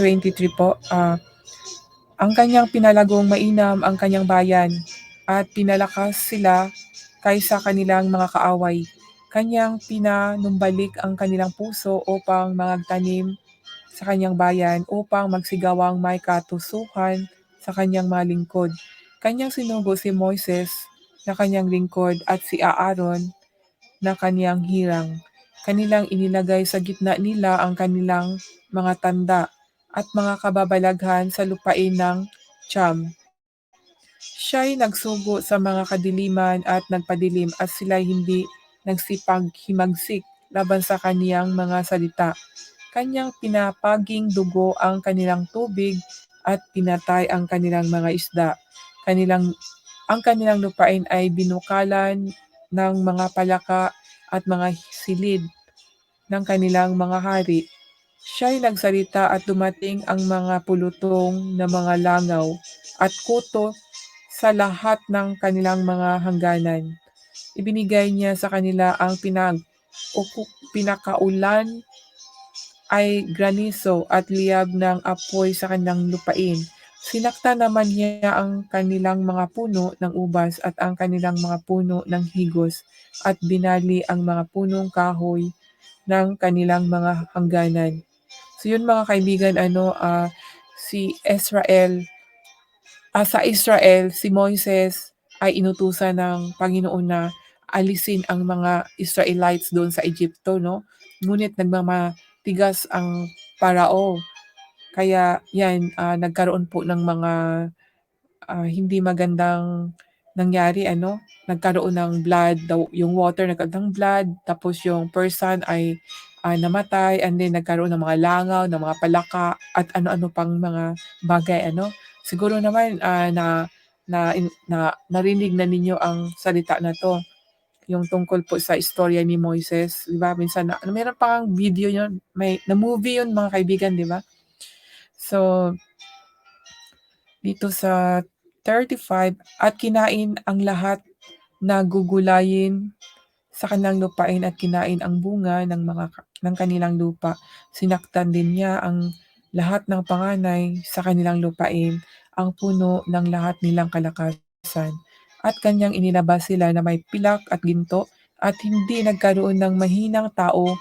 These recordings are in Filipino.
23 po, ah, ang kanyang pinalagong mainam ang kanyang bayan at pinalakas sila kaysa kanilang mga kaaway. Kanyang pinanumbalik ang kanilang puso upang magtanim sa kanyang bayan upang magsigawang may katusuhan sa kanyang mga lingkod. Kanyang sinugo si Moises na kanyang lingkod at si Aaron na kanyang hirang. Kanilang inilagay sa gitna nila ang kanilang mga tanda at mga kababalaghan sa lupain ng Cham. Siya'y nagsugo sa mga kadiliman at nagpadilim at sila'y hindi nagsipaghimagsik laban sa kaniyang mga salita. Kanyang pinapaging dugo ang kanilang tubig at pinatay ang kanilang mga isda. Kanilang, ang kanilang lupain ay binukalan ng mga palaka at mga silid ng kanilang mga hari. Siya'y nagsalita at dumating ang mga pulutong na mga langaw at kuto sa lahat ng kanilang mga hangganan. Ibinigay niya sa kanila ang pinag o pinakaulan ay granizo at liyab ng apoy sa kanilang lupain. Sinakta naman niya ang kanilang mga puno ng ubas at ang kanilang mga puno ng higos at binali ang mga punong kahoy ng kanilang mga hangganan. So yun mga kaibigan, ano, ah, si Israel, ah, sa Israel, si Moises ay inutusan ng Panginoon na alisin ang mga Israelites doon sa Egypto, no? Ngunit nagmamatigas ang parao. Kaya yan, ah, nagkaroon po ng mga ah, hindi magandang nangyari, ano? Nagkaroon ng blood, daw, yung water nagkaroon ng blood, tapos yung person ay ah, namatay, and then nagkaroon ng mga langaw, ng mga palaka, at ano-ano pang mga bagay, ano? Siguro naman ah, na, na, na narinig na ninyo ang salita na to yung tungkol po sa istorya ni Moises, 'di ba? Minsan na, meron pa video yun, may na movie yun mga kaibigan, 'di ba? So dito sa 35 at kinain ang lahat na gugulayin sa kanilang lupain at kinain ang bunga ng mga ng kanilang lupa. Sinaktan din niya ang lahat ng panganay sa kanilang lupain, ang puno ng lahat nilang kalakasan at kanyang inilabas sila na may pilak at ginto at hindi nagkaroon ng mahinang tao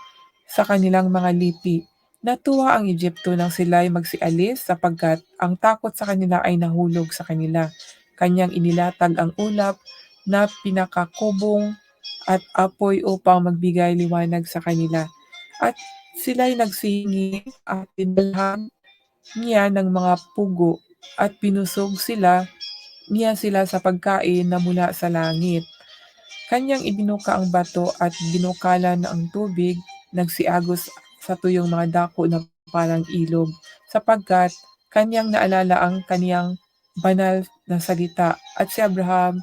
sa kanilang mga lipi. Natuwa ang Egypto nang sila'y magsialis sapagkat ang takot sa kanila ay nahulog sa kanila. Kanyang inilatag ang ulap na pinakakubong at apoy upang magbigay liwanag sa kanila. At sila'y nagsingi at tinalhan niya ng mga pugo at pinusog sila niya sila sa pagkain na mula sa langit. Kanyang ibinuka ang bato at binukalan ang tubig, nagsiagos sa tuyong mga dako na parang ilog, sapagkat kanyang naalala ang kaniyang banal na salita at si Abraham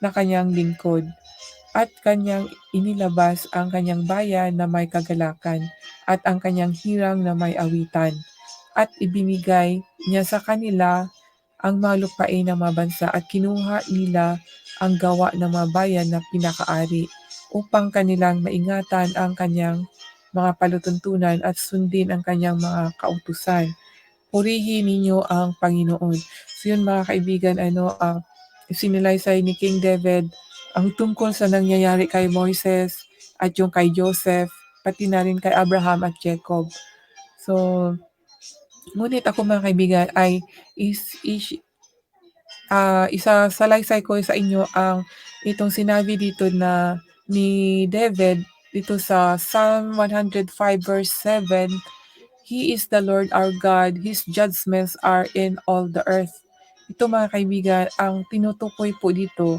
na kanyang lingkod at kanyang inilabas ang kanyang bayan na may kagalakan at ang kanyang hirang na may awitan at ibinigay niya sa kanila ang mga lupain ng mga bansa at kinuha nila ang gawa ng mga bayan na pinakaari upang kanilang maingatan ang kanyang mga palutuntunan at sundin ang kanyang mga kautusan. Purihin ninyo ang Panginoon. So yun mga kaibigan, ano, uh, sinilaysay ni King David ang tungkol sa nangyayari kay Moises at yung kay Joseph, pati na rin kay Abraham at Jacob. So, ngunit ako mga kaibigan ay is, is uh, isa salaysay ko sa inyo ang itong sinabi dito na ni David dito sa Psalm 105 verse 7 He is the Lord our God, His judgments are in all the earth. Ito mga kaibigan, ang tinutukoy po dito,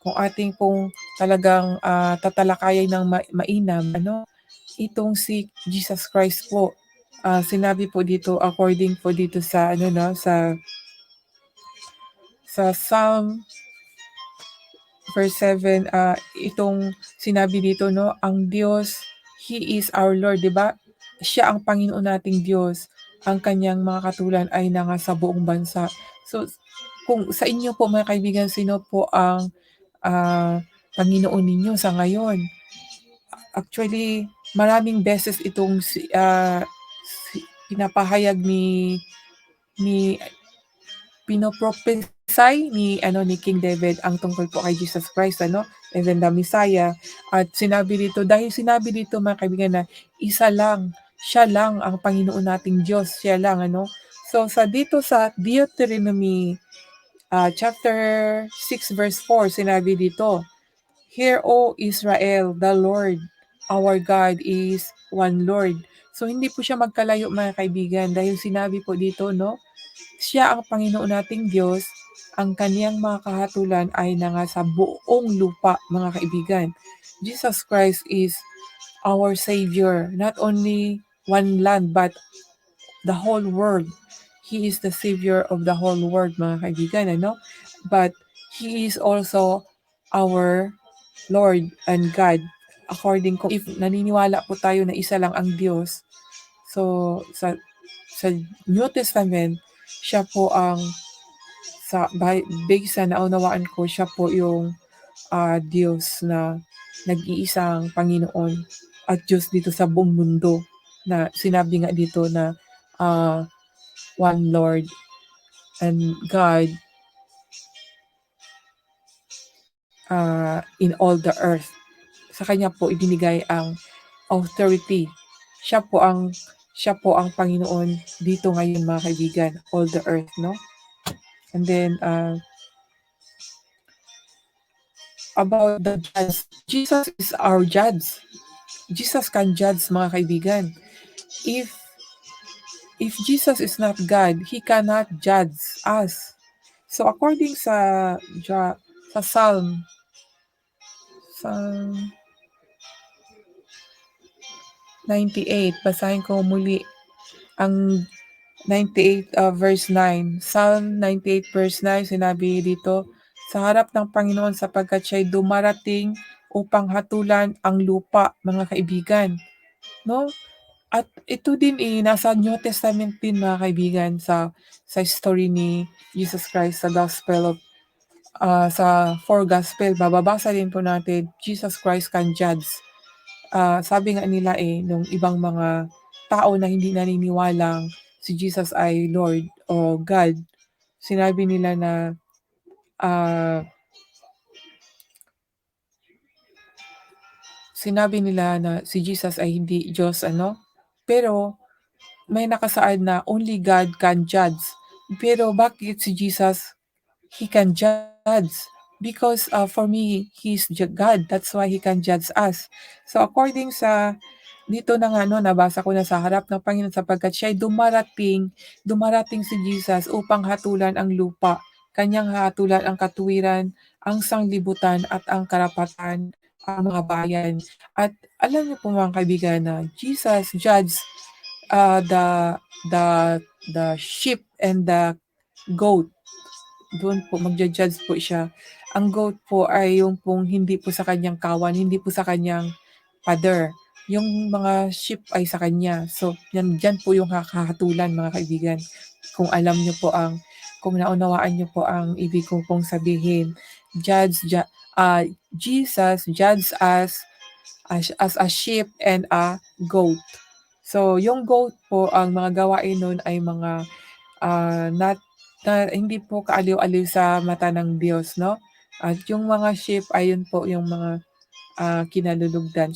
kung ating pong talagang uh, tatalakayan ng ma- mainam, ano, itong si Jesus Christ po, uh, sinabi po dito according po dito sa ano no sa sa Psalm verse 7 uh, itong sinabi dito no ang Diyos he is our Lord 'di ba? Siya ang Panginoon nating Diyos. Ang kanyang mga katulan ay nanga sa buong bansa. So kung sa inyo po mga kaibigan sino po ang uh, Panginoon ninyo sa ngayon. Actually maraming beses itong uh, pinapahayag ni ni pinoprophesy ni ano ni King David ang tungkol po kay Jesus Christ ano and then the Messiah. At sinabi dito dahil sinabi dito mga kaibigan na isa lang siya lang ang Panginoon nating Diyos siya lang ano. So sa dito sa Deuteronomy uh, chapter 6 verse 4 sinabi dito Hear O Israel the Lord our God is one Lord so hindi po siya magkalayo mga kaibigan dahil sinabi po dito no siya ang Panginoon nating Diyos, ang kaniyang mga kahatulan ay nangasa buong lupa, mga kaibigan. Jesus Christ is our Savior, not only one land, but the whole world. He is the Savior of the whole world, mga kaibigan, ano? But He is also our Lord and God. According ko, if naniniwala po tayo na isa lang ang Diyos, so sa sa New Testament, siya po ang sa based sa naunawaan ko, siya po yung uh, Diyos na nag-iisang Panginoon at Diyos dito sa buong mundo na sinabi nga dito na uh, one Lord and God uh, in all the earth. Sa kanya po ibinigay ang authority. Siya po ang siya po ang Panginoon dito ngayon mga kaibigan, all the earth, no? And then, uh, about the judge, Jesus is our judge. Jesus can judge mga kaibigan. If if Jesus is not God, He cannot judge us. So according sa sa Psalm sa 98, basahin ko muli ang 98 uh, verse 9. Psalm 98 verse 9, sinabi dito, sa harap ng Panginoon sapagkat siya'y dumarating upang hatulan ang lupa, mga kaibigan. No? At ito din eh, nasa New Testament din mga kaibigan sa sa story ni Jesus Christ sa Gospel of uh, sa four Gospel. Bababasa din po natin, Jesus Christ can judge. Uh, sabi nga nila eh, nung ibang mga tao na hindi naniniwalang si Jesus ay Lord o God, sinabi nila na uh, sinabi nila na si Jesus ay hindi Diyos ano pero may nakasaad na only God can judge. Pero bakit si Jesus he can judge? Because uh, for me he's God. That's why he can judge us. So according sa dito na nga no, nabasa ko na sa harap ng Panginoon sapagkat siya ay dumarating, dumarating si Jesus upang hatulan ang lupa. Kanyang hatulan ang katuwiran, ang sanglibutan at ang karapatan ang mga bayan. At alam niyo po mga kaibigan na Jesus judged uh, the the the sheep and the goat. Doon po magja-judge po siya. Ang goat po ay yung pong hindi po sa kanyang kawan, hindi po sa kanyang pader yung mga ship ay sa kanya. So, yan, dyan po yung kakahatulan mga kaibigan. Kung alam nyo po ang, kung naunawaan nyo po ang ibig kong pong sabihin, judge, ju, uh, Jesus judge us as, as a sheep and a goat. So, yung goat po, ang mga gawain nun ay mga uh, not, na, hindi po kaaliw-aliw sa mata ng Diyos, no? At yung mga sheep, ayun po yung mga uh, kinalulugdan.